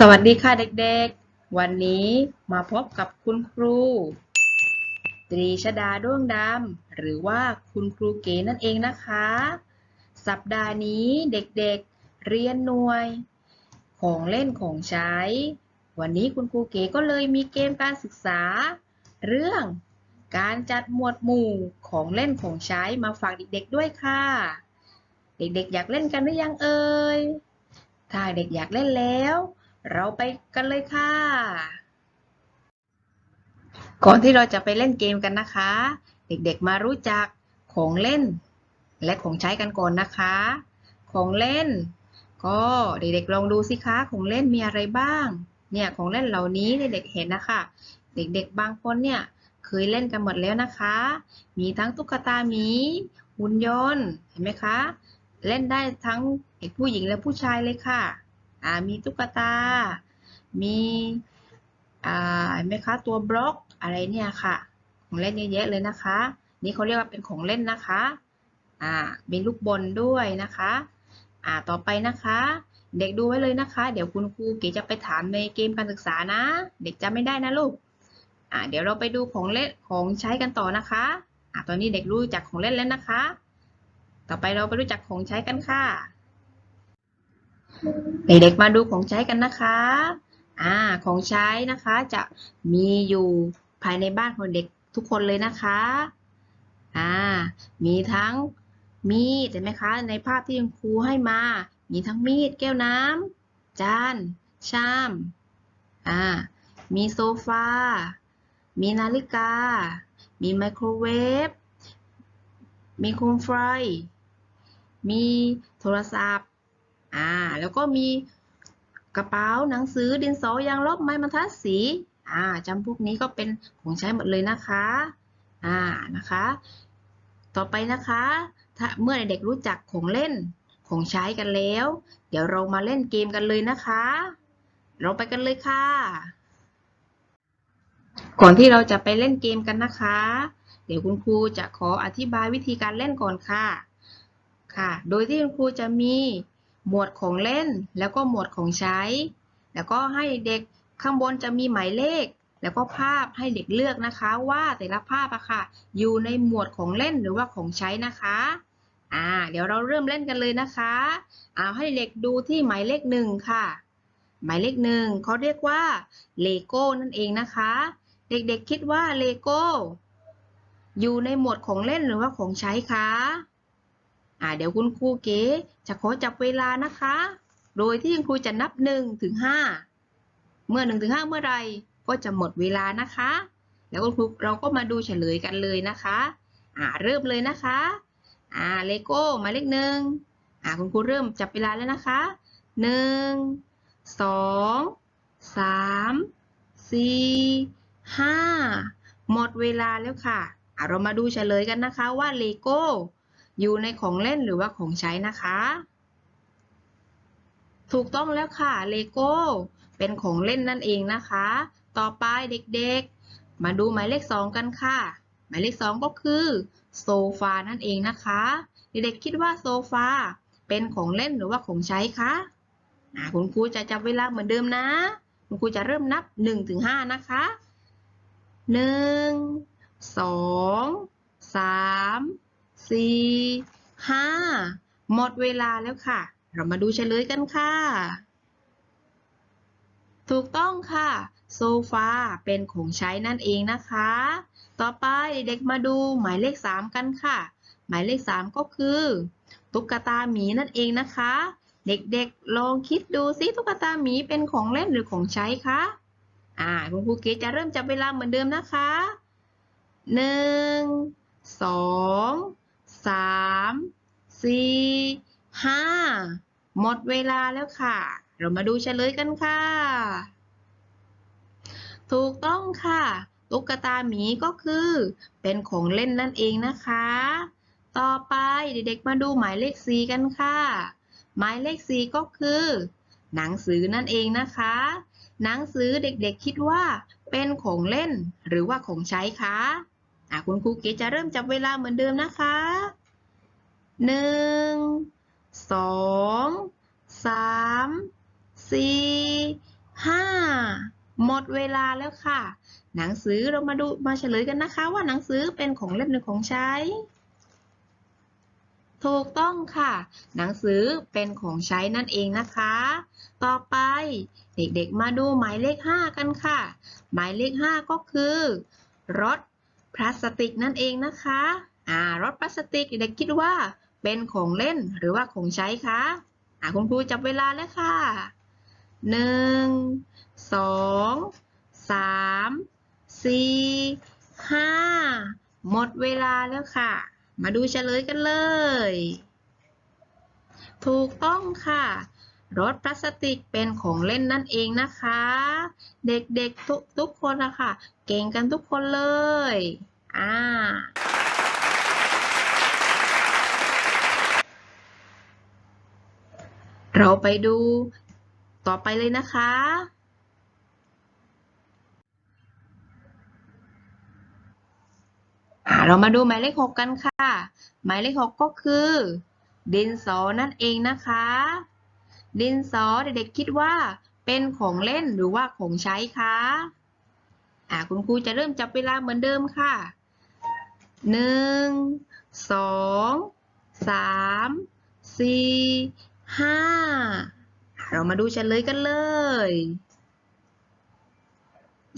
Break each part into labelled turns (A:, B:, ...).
A: สวัสดีค่ะเด็กๆ วันนี้มาพบกับคุณครู ตรีชดาด้วงดำหรือว่าคุณครูเก๋นั่นเองนะคะ สัปดาห์นี้เด็กๆเรียนหน่วย ของเล่นของใช้ วันนี้คุณครูเก๋ก็เลยมีเกมการศึกษา เรื่องการจัดหมวดหมู่ของเล่นของใช้มาฝากเด็กๆด้วยค่ะ เด็กๆอยากเล่นกันหรือยังเอ่ย ถ้าเด็กอยากเล่นแล้ว เราไปกันเลยค่ะ ก่อนที่เราจะไปเล่นเกมกันนะคะ เด็กๆมารู้จักของเล่น และของใช้กันก่อนนะคะ ของเล่น ก็เด็กๆลองดูสิคะของเล่นมีอะไรบ้าง เนี่ยของเล่นเหล่านี้เด็กๆเห็นนะคะ เด็กๆบางคนเนี่ยเคยเล่นกันหมดแล้วนะคะ มีทั้งตุ๊กตาหมีหุ่นยนต์เห็นไหมคะ เล่นได้ทั้งเด็กผู้หญิงและผู้ชายเลยค่ะ มีตุ๊กตา มีอ่าเห็นไหมคะตัวบล็อกอะไรเนี่ยค่ะ ของเล่นเยอะแยะเลยนะคะ นี่เขาเรียกว่าเป็นของเล่นนะคะอ่ามีลูกบอลด้วยนะคะอ่าต่อไปนะคะ เด็กดูไว้เลยนะคะ เดี๋ยวคุณครูเก๋จะไปถามในเกมการศึกษานะ เด็กจำไม่ได้นะลูกอ่าเดี๋ยวเราไปดูของเล่นของใช้กันต่อนะคะอ่าตอนนี้เด็กรู้จักของเล่นแล้วนะคะ ต่อไปเราไปรู้จักของใช้กันค่ะ เด็กๆมาดูของใช้กันนะคะ อ่า ของใช้นะคะจะมีอยู่ภายในบ้านของเด็กทุกคนเลยนะคะ อ่า มีทั้งมีดเห็นไหมคะ ในภาพที่คุณครูให้มา มีทั้งมีด แก้วน้ำจาน ชาม อ่า มีโซฟา มีนาฬิกา มีไมโครเวฟ มีโคมไฟ มีโทรศัพท์ อ่าแล้วก็มีกระเป๋าหนังสือดินสอยางลบไม้บรรทัดสีอ่าจำพวกนี้ก็เป็นของใช้หมดเลยนะคะอ่านะคะ ต่อไปนะคะถ้าเมื่อเด็กรู้จักของเล่นของใช้กันแล้ว เดี๋ยวเรามาเล่นเกมกันเลยนะคะ เราไปกันเลยค่ะ ก่อนที่เราจะไปเล่นเกมกันนะคะ เดี๋ยวคุณครูจะขออธิบายวิธีการเล่นก่อนค่ะค่ะ โดยที่คุณครูจะมี หมวดของเล่น แล้วก็หมวดของใช้ แล้วก็ให้เด็กข้างบนจะมีหมายเลข แล้วก็ภาพให้เด็กเลือกนะคะ ว่าแต่ละภาพอะค่ะ อยู่ในหมวดของเล่นหรือว่าของใช้นะคะอ่าเดี๋ยวเราเริ่มเล่นกันเลยนะคะเอาให้เด็กดูที่หมายเลขหนึ่งค่ะ หมายเลขหนึ่งเขาเรียกว่าเลโก้นั่นเองนะคะ เด็กๆคิดว่าเลโก้อยู่ในหมวดของเล่นหรือว่าของใช้คะ อ่าเดี๋ยวคุณครูเก๋จะขอจับเวลานะคะ โดยที่คุณครูจะนับ1ถึง5เมื่อ1ถึง5เมื่อไหรก็จะหมดเวลานะคะ แล้วคุณครูเราก็มาดูเฉลยกันเลยนะคะอ่าเริ่มเลยนะคะอ่าเลโก้มาเลขหนึ่งอ่าคุณครูเริ่มจับเวลาแล้วนะคะหนึ่งสองสามสี่ห้าหมดเวลาแล้วค่ะอ่าเรามาดูเฉลยกันนะคะว่าเลโก้ อยู่ในของเล่นหรือว่าของใช้นะคะ ถูกต้องแล้วค่ะเลโก้เป็นของเล่นนั่นเองนะคะ ต่อไปเด็กๆ มาดูหมายเลขสองกันค่ะ หมายเลขสองก็คือโซฟานั่นเองนะคะ เด็กๆคิดว่าโซฟาเป็นของเล่นหรือว่าของใช้คะคุณครูจะจับเวลาเหมือนเดิมนะ คุณครูจะเริ่มนับ1ถึง5นะคะ 1 2 3 สี่ห้าหมดเวลาแล้วค่ะ เรามาดูเฉลยกันค่ะ ถูกต้องค่ะ โซฟาเป็นของใช้นั่นเองนะคะ ต่อไปเด็กมาดูหมายเลข 3 กันค่ะ หมายเลข 3 ก็คือ ตุ๊กตาหมีนั่นเองนะคะ เด็กๆลองคิดดูซิตุ๊กตาหมีเป็นของเล่นหรือของใช้คะอ่าคุณครูเกจะเริ่มจับเวลาเหมือนเดิมนะคะหนึ่งสอง สามสี่ห้าหมดเวลาแล้วค่ะ เรามาดูเฉลยกันค่ะ ถูกต้องค่ะ ตุ๊กตาหมีก็คือ เป็นของเล่นนั่นเองนะคะ ต่อไปเด็กๆมาดูหมายเลขสีกันค่ะ หมายเลขสีก็คือ หนังสือนั่นเองนะคะ หนังสือเด็กๆคิดว่า เป็นของเล่นหรือว่าของใช้คะ อะคุณครูเก๋จะเริ่มจับเวลาเหมือนเดิมนะคะหนึ่งสองสามสี่ห้าหมดเวลาแล้วค่ะ หนังสือเรามาดูมาเฉลยกันนะคะ ว่าหนังสือเป็นของเล่นหรือของใช้ ถูกต้องค่ะ หนังสือเป็นของใช้นั่นเองนะคะ ต่อไปเด็กๆมาดูหมายเลข 5 กันค่ะ หมายเลข 5 ก็คือรถ พลาสติกนั่นเองนะคะอ่ารถพลาสติกเด็กคิดว่าเป็นของเล่นหรือว่าของใช้คะอ่าคุณครูจับเวลาแล้วค่ะหนึ่งสองสามสี่ห้าหมดเวลาแล้วค่ะ มาดูเฉลยกันเลย ถูกต้องค่ะ รถพลาสติกเป็นของเล่นนั่นเองนะคะ เด็กๆทุกทุกคนนะคะเก่งกันทุกคนเลย อ่า เราไปดูต่อไปเลยนะคะ เรามาดูหมายเลขหกกันค่ะ หมายเลขหกก็คือ ดินสอนั่นเองนะคะ ดินสอเด็กๆคิดว่าเป็นของเล่นหรือว่าของใช้คะ อ่าคุณครูจะเริ่มจับเวลาเหมือนเดิมค่ะ หนึ่ง สอง สาม สี่ ห้า เรามาดูเฉลยกันเลย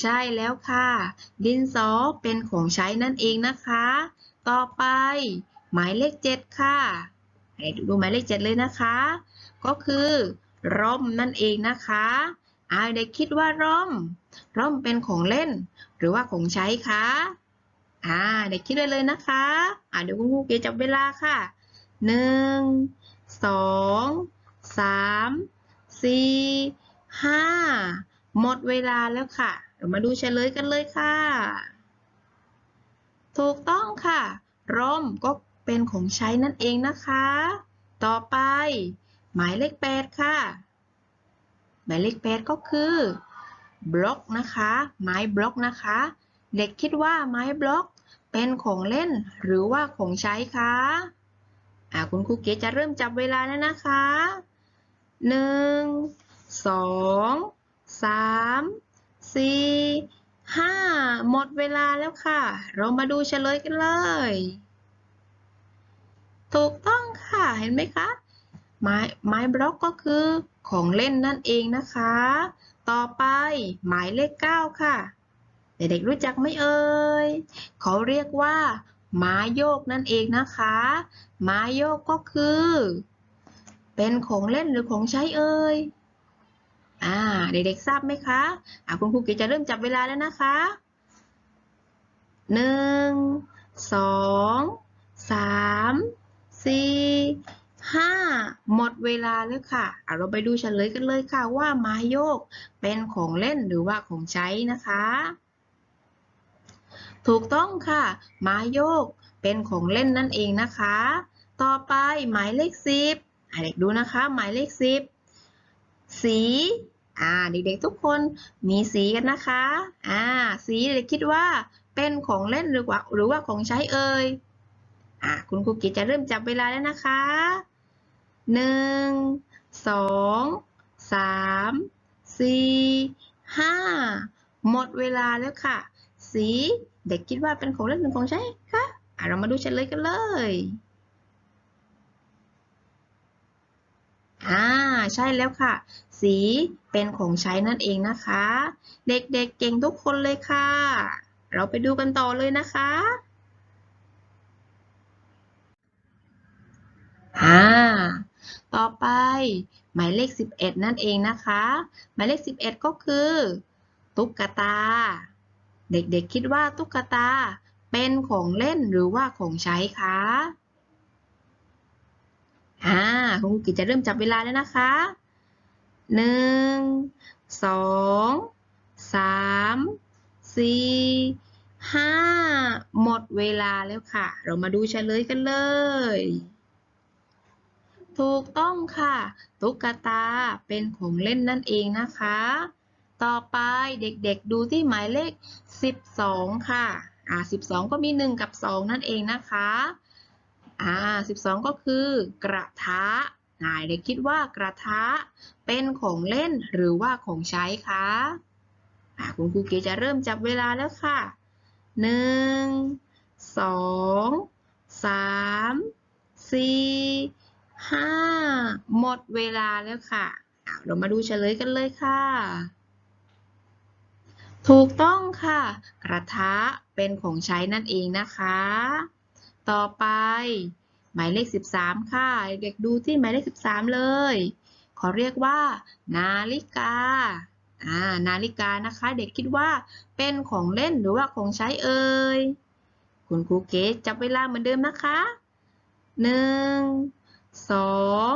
A: ใช่แล้วค่ะ ดินสอเป็นของใช้นั่นเองนะคะ ต่อไป หมายเลขเจ็ดค่ะให้ดูหมายเลขเจ็ดเลยนะคะ ก็คือร่มนั่นเองนะคะอาเด็กคิดว่าร่ม ร่มเป็นของเล่น หรือว่าของใช้คะอ่าเด็กคิดไว้เลยนะคะอ่าเดี๋ยวคุณครูเกจับเวลาค่ะหนึ่งสองสามสี่ห้าหมดเวลาแล้วค่ะ เรามาดูเฉลยกันเลยค่ะ ถูกต้องค่ะ ร่มก็เป็นของใช้นั่นเองนะคะ ต่อไป หมายเลขแปดค่ะ หมายเลขแปดก็คือบล็อกนะคะ ไม้บล็อกนะคะ เด็กคิดว่าไม้บล็อกเป็นของเล่นหรือว่าของใช้คะอ่าคุณครูเก๋จะเริ่มจับเวลาแล้วนะคะหนึ่งสองสามสี่ห้าหมดเวลาแล้วค่ะ เรามาดูเฉลยกันเลย ถูกต้องค่ะเห็นไหมคะ ไม้ไม้บล็อกก็คือของเล่นนั่นเองนะคะ ต่อไปหมายเลขเก้าค่ะ เด็กๆรู้จักไหมเอ่ยเขาเรียกว่า ไม้โยกนั่นเองนะคะ ไม้โยกก็คือ เป็นของเล่นหรือของใช้เอ่ยอ่าเด็กๆทราบไหมคะอ่าคุณครูเก๋จะเริ่มจับเวลาแล้วนะคะหนึ่งสองสามสี่ ห้าหมดเวลาแล้วค่ะอะเราไปดูเฉลยกันเลยค่ะว่าไม้โยกเป็นของเล่นหรือว่าของใช้นะคะ ถูกต้องค่ะ ไม้โยกเป็นของเล่นนั่นเองนะคะ ต่อไปหมายเลขสิบเด็กดูนะคะ หมายเลขสิบสีอ่าเด็กๆทุกคนมีสีกันนะคะอ่าสีเด็กคิดว่าเป็นของเล่นหรือว่าหรือว่าของใช้เอ่ยอะคุณครูกิจจะเริ่มจับเวลาแล้วนะคะ หนึ่ง สอง สาม สี่ ห้า หมดเวลาแล้วค่ะ สี เด็กคิดว่าเป็นของเล่นหรือของใช้คะอะเรามาดูเฉลยกันเลย อ่า ใช่แล้วค่ะ สีเป็นของใช้นั่นเองนะคะ เด็กๆเเก่งทุกคนเลยค่ะ เราไปดูกันต่อเลยนะคะอ่า ต่อไปหมายเลข 11 นั่นเองนะคะ หมายเลข 11 ก็คือ ตุ๊กตา เด็กๆคิดว่าตุ๊กตาเป็นของเล่นหรือว่าของใช้คะอ่าคุณครูกิจจะเริ่มจับเวลาแล้วนะคะหนึ่งสองสามสี่ห้าหมดเวลาแล้วค่ะ เรามาดูเฉลยกันเลย ถูกต้องค่ะ ตุ๊กตาเป็นของเล่นนั่นเองนะคะ ต่อไปเด็กๆดูที่หมายเลข 12 ค่ะ อ่า 12 ก็มี 1 กับ 2 นั่นเองนะคะ อ่า 12 ก็คือกระทะอ่าเด็กคิดว่ากระทะเป็นของเล่นหรือว่าของใช้คะคุณครูเก๋จะเริ่มจับเวลาแล้วค่ะหนึ่งสองสามสี่ ห้าหมดเวลาแล้วค่ะเรามาดูเฉลยกันเลยค่ะ ถูกต้องค่ะ กระทะเป็นของใช้นั่นเองนะคะ ต่อไป หมายเลข 13 ค่ะ เด็กดูที่หมายเลข 13 เลย ขอเรียกว่า นาฬิกาอ่านาฬิกานะคะ เด็กคิดว่าเป็นของเล่นหรือว่าของใช้เอ่ยคุณครูเก๋จับเวลาเหมือนเดิมนะคะหนึ่ง สอง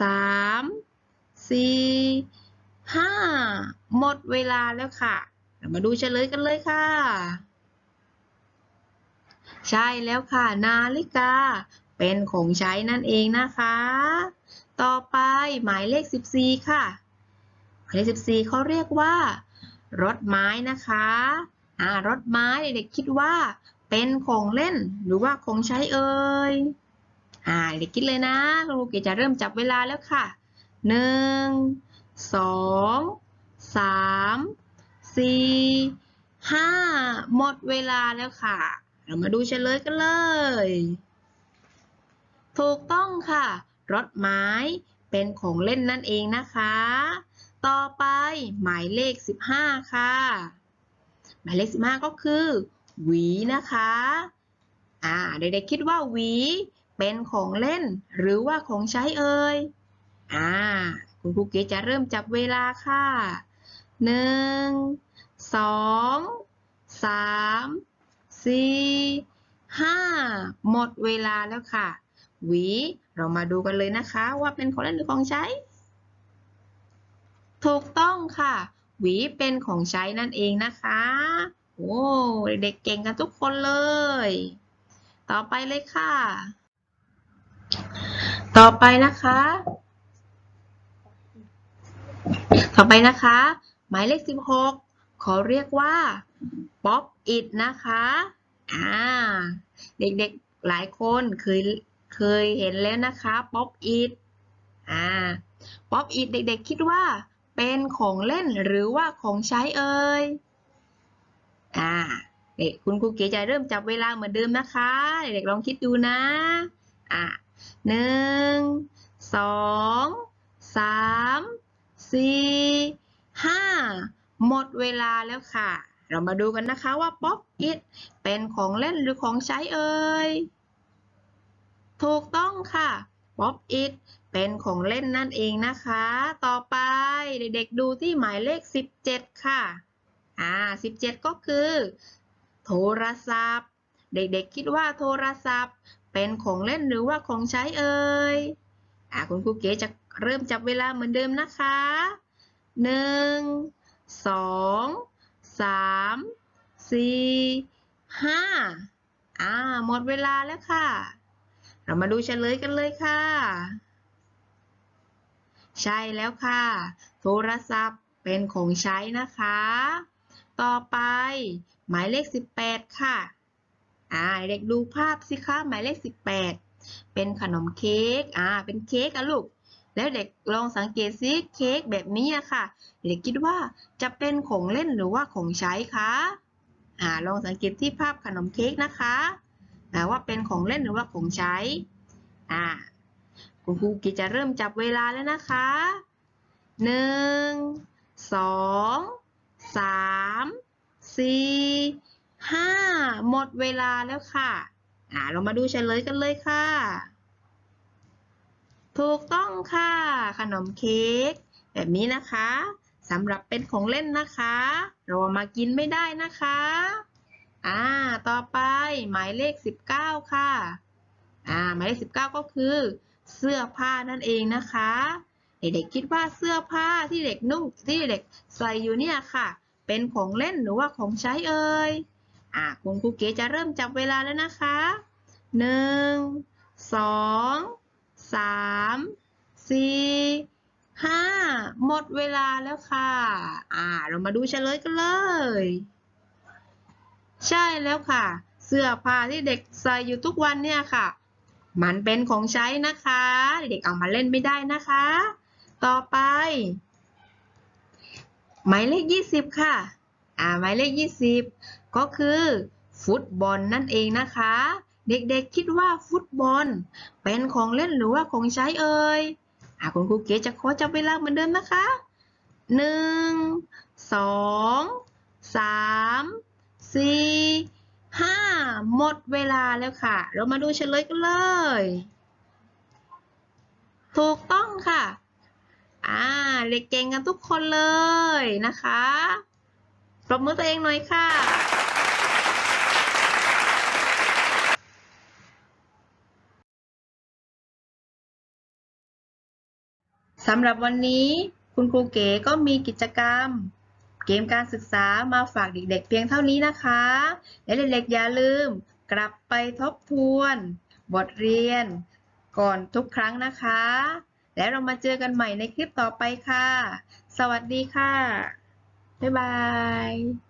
A: สามสี่ห้าหมดเวลาแล้วค่ะเรามาดูเฉลยกันเลยค่ะ ใช่แล้วค่ะ นาฬิกา เป็นของใช้นั่นเองนะคะ ต่อไปหมายเลข 14 ค่ะ หมายเลข 14เขาเรียกว่า รถไม้นะคะอ่ารถไม้เด็กๆคิดว่า เป็นของเล่นหรือว่าของใช้เอ่ย อ่าเด็กคิดเลยนะครูเกจะเริ่มจับเวลาแล้วค่ะหนึ่งสองสามสี่ห้าหมดเวลาแล้วค่ะ เรามาดูเฉลยกันเลย ถูกต้องค่ะ รถไม้เป็นของเล่นนั่นเองนะคะ ต่อไปหมายเลข 15 ค่ะ หมายเลข 15 ก็คือ หวีนะคะ อ่าเด็กๆคิดว่าหวี เป็นของเล่น หรือว่าของใช้เอ่ย อ่า คุณครูเก๋จะเริ่มจับเวลาค่ะหนึ่งสองสามสี่ห้าหมดเวลาแล้วค่ะ หวี เรามาดูกันเลยนะคะ ว่าเป็นของเล่นหรือของใช้ ถูกต้องค่ะ หวีเป็นของใช้นั่นเองนะคะ โอ้ เด็กเก่งกันทุกคนเลย ต่อไปเลยค่ะ ต่อไปนะคะ ต่อไปนะคะ หมายเลข16ขอเรียกว่าป๊อปอิดนะคะ อ่า เด็กๆหลายคนเคยเคยเห็นแล้วนะคะป๊อปอิดอ่าป๊อปอิดเด็กๆคิดว่าเป็นของเล่นหรือว่าของใช้เอ่ย อ่า เด็กคุณครูเก๋จะเริ่มจับเวลาเหมือนเดิมนะคะ เด็กๆลองคิดดูนะ อ่า หนึ่งสองสามสี่ห้าหมดเวลาแล้วค่ะ เรามาดูกันนะคะว่าป๊อปอิทเป็นของเล่นหรือของใช้เอ่ย ถูกต้องค่ะป๊อปอิทเป็นของเล่นนั่นเองนะคะ ต่อไปเด็กๆดูที่หมายเลข 17 ค่ะ อ่า 17 ก็คือ โทรศัพท์ เด็กๆคิดว่าโทรศัพท์ เป็นของเล่นหรือว่าของใช้เอ่ยอ่าคุณครูเก๋จะเริ่มจับเวลาเหมือนเดิมนะคะหนึ่งสองสามสี่ห้าอ่าหมดเวลาแล้วค่ะ เรามาดูเฉลยกันเลยค่ะ ใช่แล้วค่ะ โทรศัพท์เป็นของใช้นะคะ ต่อไปหมายเลข 18 ค่ะ อ่าเด็กดูภาพสิคะหมายเลข 18 เป็นขนมเค้กอ่าเป็นเค้กอะลูก แล้วเด็กลองสังเกตซิเค้กแบบนี้อะค่ะ เด็กคิดว่าจะเป็นของเล่นหรือว่าของใช้คะอ่าลองสังเกตที่ภาพขนมเค้กนะคะอ่าว่าเป็นของเล่นหรือว่าของใช้อ่าคุณครูกิจจะเริ่มจับเวลาแล้วนะคะหนึ่งสองสามสี่ ห้าหมดเวลาแล้วค่ะ อ่า เรามาดูเฉลยกันเลยค่ะ ถูกต้องค่ะ ขนมเค้กแบบนี้นะคะสำหรับเป็นของเล่นนะคะ เราเอมากินไม่ได้นะคะ อ่า ต่อไปหมายเลข 19 ค่ะ อ่า หมายเลข 19 ก็คือ เสื้อผ้านั่นเองนะคะ เด็กๆคิดว่าเสื้อผ้าที่เด็กนุ่งที่เด็กใส่อยู่เนี่ยค่ะ เป็นของเล่นหรือว่าของใช้เอ่ย อ่าคุณครูเก๋จะเริ่มจับเวลาแล้วนะคะหนึ่งสองสามสี่ห้าหมดเวลาแล้วค่ะ อ่า เรามาดูเฉลยกันเลย ใช่แล้วค่ะ เสื้อผ้าที่เด็กใส่อยู่ทุกวันเนี่ยค่ะ มันเป็นของใช้นะคะ เด็กเอามาเล่นไม่ได้นะคะ ต่อไป หมายเลข20ค่ะ อ่า หมายเลข20 ก็คือฟุตบอลนั่นเองนะคะ เด็กๆคิดว่าฟุตบอล เป็นของเล่นหรือว่าของใช้เอ่ยอาคุณครูเก๋จะขอจับเวลาเหมือนเดิมนะคะหนึ่งสองสามสี่ห้าหมดเวลาแล้วค่ะ เรามาดูเฉลยกันเลย ถูกต้องค่ะ อ่าเด็กเก่งกันทุกคนเลยนะคะ ปรบมือตัวเองหน่อยค่ะ สำหรับวันนี้คุณครูเก๋ก็มีกิจกรรม เกมการศึกษามาฝากเด็กๆเพียงเท่านี้นะคะ และเด็กๆอย่าลืมกลับไปทบทวน บทเรียน ก่อนทุกครั้งนะคะ แล้วเรามาเจอกันใหม่ในคลิปต่อไปค่ะ สวัสดีค่ะ บ๊ายบาย